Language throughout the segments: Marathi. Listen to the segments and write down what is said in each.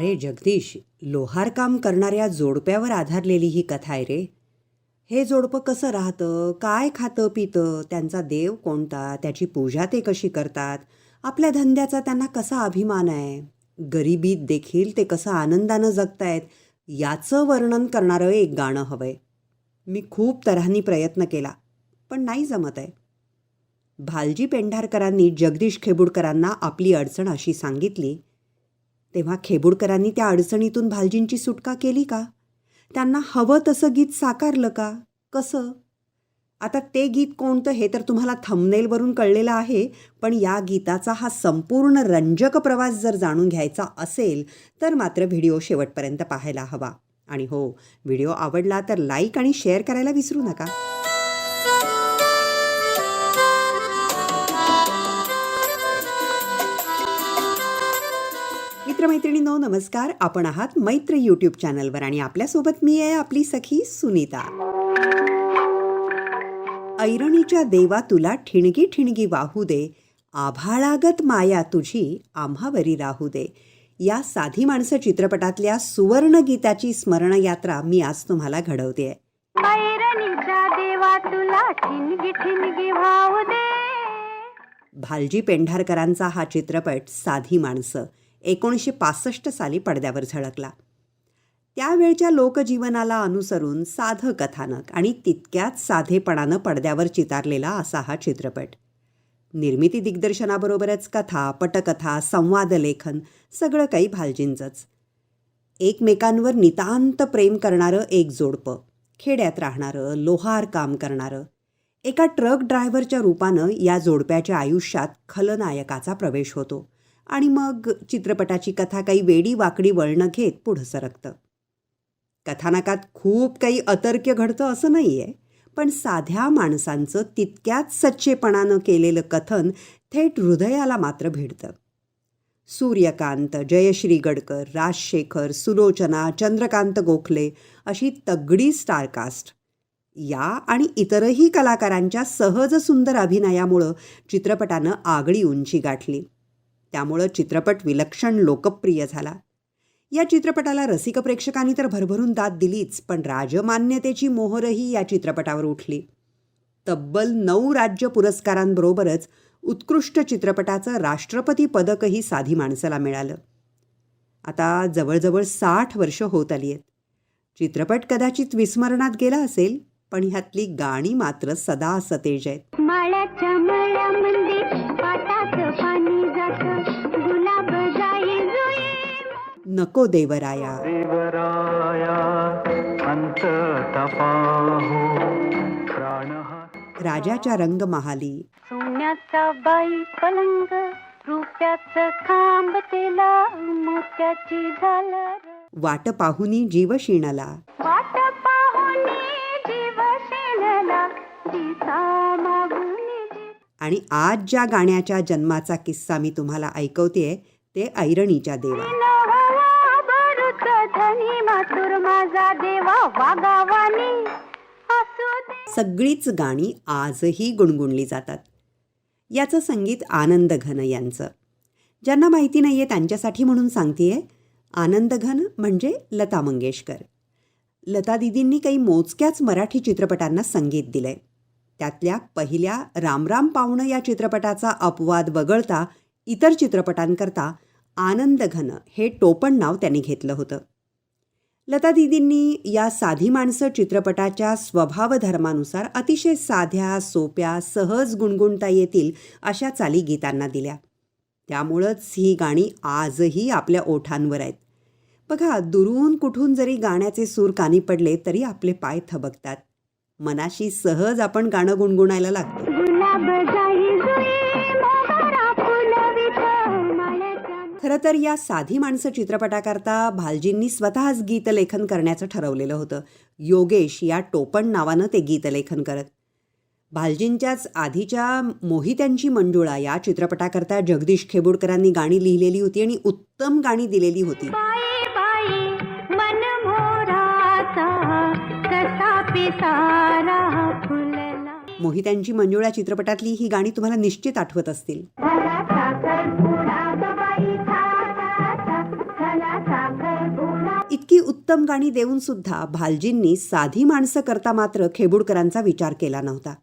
अरे जगदीश लोहारकाम करणाऱ्या जोडप्यावर आधारलेली ही कथा आहे रे. हे जोडपं कसं राहतं काय खातं पितं त्यांचा देव कोणता त्याची पूजा ते कशी करतात आपल्या धंद्याचा त्यांना कसा अभिमान आहे गरिबीत देखील ते कसं आनंदानं जगतायत याचं वर्णन करणारं एक गाणं हवंय. मी खूप तऱ्हांनी प्रयत्न केला पण नाही जमत आहे. भालजी पेंढारकरांनी जगदीश खेबुडकरांना आपली अडचण अशी सांगितली तेव्हा खेबुडकरांनी त्या अडचणीतून भालजींची सुटका केली का? त्यांना हवं तसं गीत साकारलं का? कसं? आता ते गीत कोणतं हे तर तुम्हाला थंबनेलवरून कळलेलं आहे पण या गीताचा हा संपूर्ण रंजक प्रवास जर जाणून घ्यायचा असेल तर मात्र व्हिडिओ शेवटपर्यंत पाहायला हवा. आणि हो व्हिडिओ आवडला तर लाईक आणि शेअर करायला विसरू नका. मित्रमैत्रिणींनो नमस्कार. आपण आहात मैत्र यूट्यूब चॅनलवर आणि आपल्यासोबत मी आहे आपली सखी सुनीता. ऐरणीच्या देवा तुला ठिणगी ठिणगी वाहू दे. आभाळागत माया तुझी आम्हावरी राहू दे. या साधी माणसं चित्रपटातल्या सुवर्ण गीताची स्मरणयात्रा मी आज तुम्हाला घडवते. भालजी पेंढारकरांचा हा चित्रपट साधी माणसं. एकोणीसशे पासष्ट साली पडद्यावर झळकला. त्यावेळच्या लोकजीवनाला अनुसरून साधं कथानक आणि तितक्याच साधेपणानं पडद्यावर चितारलेला असा हा चित्रपट. निर्मिती दिग्दर्शनाबरोबरच कथा पटकथा संवादलेखन सगळं काही भालजींचंच. एकमेकांवर नितांत प्रेम करणारं एक जोडपं खेड्यात राहणारं लोहार काम करणारं एका ट्रक ड्रायव्हरच्या रूपानं या जोडप्याच्या आयुष्यात खलनायकाचा प्रवेश होतो. आणि मग चित्रपटाची कथा काही वेडी वाकडी वळणं घेत पुढं सरकतं. कथानकात खूप काही अतर्क्य घडतं असं नाही आहे पण साध्या माणसांचं तितक्याच सच्चेपणानं केलेलं कथन थेट हृदयाला मात्र भिडतं. सूर्यकांत जयश्री गडकर राजशेखर सुलोचना चंद्रकांत गोखले अशी तगडी स्टारकास्ट या आणि इतरही कलाकारांच्या सहज सुंदर अभिनयामुळं चित्रपटानं आगळी उंची गाठली. त्यामुळं चित्रपट विलक्षण लोकप्रिय झाला. या चित्रपटाला रसिक प्रेक्षकांनी तर भरभरून दाद दिलीच पण राजमान्यतेची मोहरही या चित्रपटावर उठली. तब्बल नऊ राज्य पुरस्कारांबरोबरच उत्कृष्ट चित्रपटाचं राष्ट्रपती पदकही साधी माणसाला मिळालं. आता जवळजवळ साठ वर्ष होत आली आहेत चित्रपट कदाचित विस्मरणात गेला असेल पण ह्यातली गाणी मात्र सदा सतेज आहेत नको देवराया. देवराया अंत राजाच्या रंगमहाली. सोन्याचा बाई पलंग रुपयाचं खांब तेला मोत्याची झालर. वाट पाहुनी जीव शिणला वाट पाहुनी जीव शेणला दिसा मागुनी जी- आणि आज ज्या गाण्याच्या जन्माचा किस्सा मी तुम्हाला ऐकवतेय ते ऐरणीच्या देवा. धनी मातुर माझा देवा वागावानी? सगळीच गाणी आजही गुणगुणली जातात. याचं संगीत आनंद घन यांचं. ज्यांना माहिती नाही आहे त्यांच्यासाठी म्हणून सांगतेय आनंद घन म्हणजे लता मंगेशकर. लता दिदींनी काही मोजक्याच मराठी चित्रपटांना संगीत दिलंय. त्यातल्या पहिल्या रामराम पाहुणं या चित्रपटाचा अपवाद वगळता इतर चित्रपटांकरता आनंद घन हे टोपण नाव त्यांनी घेतलं होतं. लता दिदींनी या साधी माणसं चित्रपटाच्या स्वभावधर्मानुसार अतिशय साध्या सोप्या सहज गुणगुणता येतील अशा चाली गीतांना दिल्या. त्यामुळंच ही गाणी आजही आपल्या ओठांवर आहेत. बघा दुरून कुठून जरी गाण्याचे सूर कानी पडले तरी आपले पाय थबकतात. मनाशी सहज आपण गाणं गुणगुणायला लागतो. खरं तर या साधी माणसं चित्रपटाकरता भालजींनी स्वतःच गीतलेखन करण्याचं ठरवलेलं होतं. योगेश या टोपण नावानं ते गीतलेखन करत. भालजींच्याच आधीच्या मोहित्यांची मंजुळा या चित्रपटाकरता जगदीश खेबुडकरांनी गाणी लिहिलेली होती आणि उत्तम गाणी दिलेली होती. मन मोहित्यांची मंजुळा चित्रपटातली ही गाणी तुम्हाला निश्चित आठवत असतील. उत्तम गाणी देऊन सुद्धा भालजींनी साधी माणसं करता मात्र खेबुडकरांचा विचार केला नव्हता.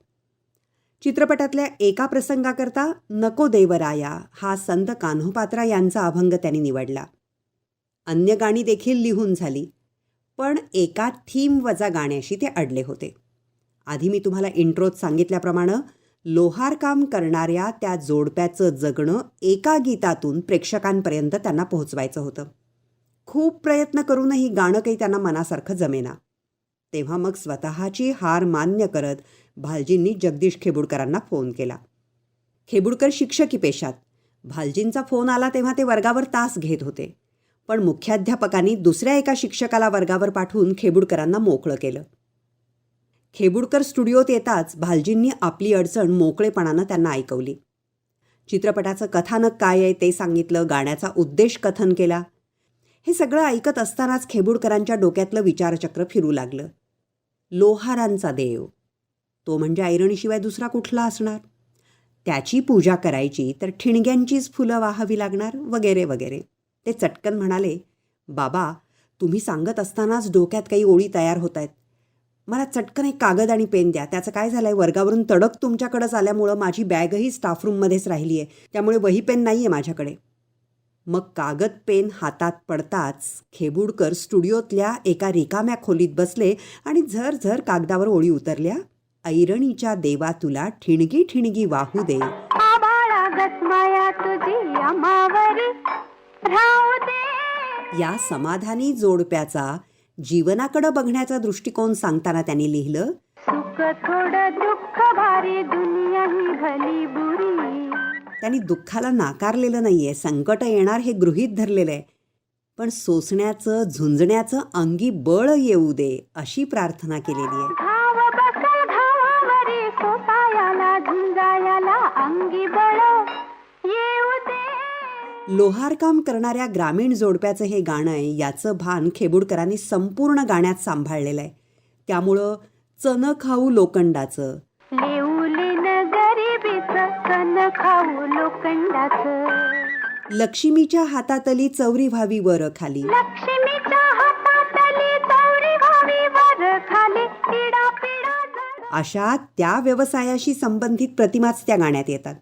चित्रपटातल्या एका प्रसंगाकरता नको देवराया हा संत कान्होपात्रा यांचा अभंग त्यांनी निवडला. अन्य गाणी देखील लिहून झाली पण एका थीम वजा गाण्याशी ते अडले होते. आधी मी तुम्हाला इंट्रोत सांगितल्याप्रमाणे लोहारकाम करणाऱ्या त्या जोडप्याचं जगणं एका गीतातून प्रेक्षकांपर्यंत त्यांना पोहोचवायचं होतं. खूप प्रयत्न करूनही गाणं काही त्यांना मनासारखं जमेना. तेव्हा मग स्वतःची हार मान्य करत भालजींनी जगदीश खेबुडकरांना फोन केला. खेबुडकर शिक्षकी पेशात. भालजींचा फोन आला तेव्हा ते वर्गावर तास घेत होते. पण मुख्याध्यापकांनी दुसऱ्या एका शिक्षकाला वर्गावर पाठवून खेबुडकरांना मोकळं केलं. खेबुडकर स्टुडिओत येताच भालजींनी आपली अडचण मोकळेपणानं त्यांना ऐकवली. चित्रपटाचं कथानक काय आहे ते सांगितलं गाण्याचा उद्देश कथन केला हे सगळं ऐकत असतानाच खेबुडकरांच्या डोक्यातलं विचारचक्र फिरू लागलं. लोहारांचा देव. तो म्हणजे ऐरणीशिवाय दुसरा कुठला असणार? त्याची पूजा करायची तर ठिणग्यांचीच फुलं वाहावी लागणार? वगैरे वगैरे. ते चटकन म्हणाले बाबा तुम्ही सांगत असतानाच डोक्यात काही ओळी तयार होत आहेत मला चटकन एक कागद आणि पेन द्या. त्याचं काय झालं आहे वर्गावरून तडक तुमच्याकडंच आल्यामुळं माझी बॅगही स्टाफ रूममध्येच राहिली आहे त्यामुळे वही पेन नाही आहे माझ्याकडे. मग कागद पेन हातात पडताच खेबुडकर स्टुडिओतल्या एका रिकाम्या खोलीत बसले आणि झर झर कागदावर ओळी उतरल्या. ऐरणीच्या देवा तुला ठिणगी ठिणगी वाहू दे. या समाधानी जोडप्याचा जीवनाकडं बघण्याचा दृष्टिकोन सांगताना त्यांनी लिहिलं. सुख थोडं दुःख भारी दुनिया ही भली बुरी. त्यांनी दुःखाला नाकारलेलं नाहीये. संकट येणार हे गृहीत धरलेलं आहे. पण सोसण्याचं झुंजण्याचं अंगी बळ येऊ दे अशी प्रार्थना केलेली आहे. लोहारकाम करणाऱ्या ग्रामीण जोडप्याचं हे गाणं आहे. याचं भान खेबुडकरांनी संपूर्ण गाण्यात सांभाळलेलं आहे. त्यामुळं चन खाऊ लोखंडाचं खाऊ लोखंडाचं. लक्ष्मीच्या हातातली चौरी व्हावी वर खाली. लक्ष्मीच्या हातातली चौरी व्हावी वर खाली. पिडा पिडा अशा त्या व्यवसायाशी संबंधित प्रतिमाच त्या गाण्यात येतात.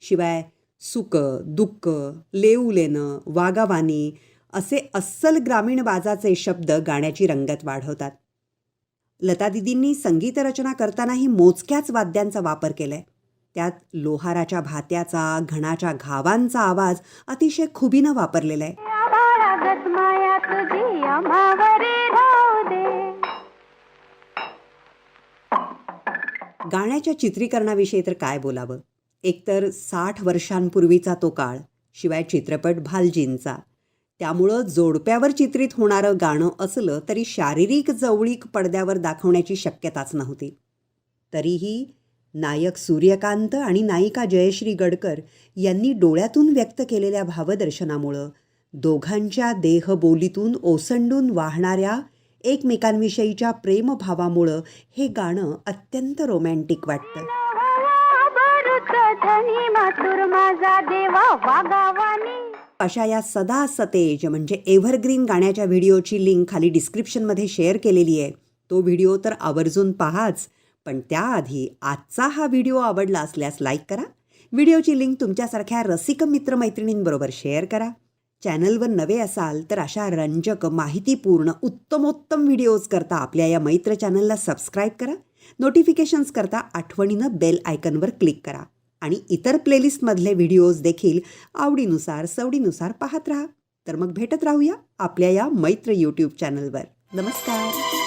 शिवाय सुक दुःख लेऊलेनं वागावानी असे अस्सल ग्रामीण बाजाचे शब्द गाण्याची रंगत वाढवतात. लता दिदींनी संगीत रचना करतानाही मोजक्याच वाद्यांचा वापर केलाय. त्यात लोहाराच्या भात्याचा घणाच्या घावांचा आवाज अतिशय खुबीनं वापरलेला आहे गाण्याच्या चित्रीकरणाविषयी तर काय बोलावं? एकतर साठ वर्षांपूर्वीचा तो काळ शिवाय चित्रपट भालजींचा. त्यामुळं जोडप्यावर चित्रित होणारं गाणं असलं तरी शारीरिक जवळीक पडद्यावर दाखवण्याची शक्यताच नव्हती. तरीही नायक सूर्यकांत आणि नायिका जयश्री गडकर यांनी डोळ्यातून व्यक्त केलेल्या भावदर्शनामुळं दोघांच्या देहबोलीतून ओसंडून वाहणाऱ्या एकमेकांविषयीच्या प्रेमभावामुळं हे गाणं अत्यंत रोमॅन्टिक वाटतं. अशा या सदा सतेज म्हणजे एव्हरग्रीन गाण्याच्या व्हिडिओची लिंक खाली डिस्क्रिप्शनमध्ये शेअर केलेली आहे. तो व्हिडिओ तर आवर्जून पहाच. पण त्याआधी आजचा हा व्हिडिओ आवडला असल्यास लाईक करा. व्हिडिओची लिंक तुमच्यासारख्या रसिक मित्रमैत्रिणींबरोबर शेअर करा. चॅनलवर नवे असाल तर अशा रंजक माहितीपूर्ण उत्तमोत्तम व्हिडिओज करता आपल्या या मैत्र चॅनलला सबस्क्राईब करा. नोटिफिकेशन्स करता आठवणीनं बेल आयकनवर क्लिक करा. आणि इतर प्लेलिस्टमधले व्हिडिओज देखील आवडीनुसार सवडीनुसार पाहत राहा. तर मग भेटत राहूया आपल्या या मैत्र यूट्यूब चॅनलवर. नमस्कार.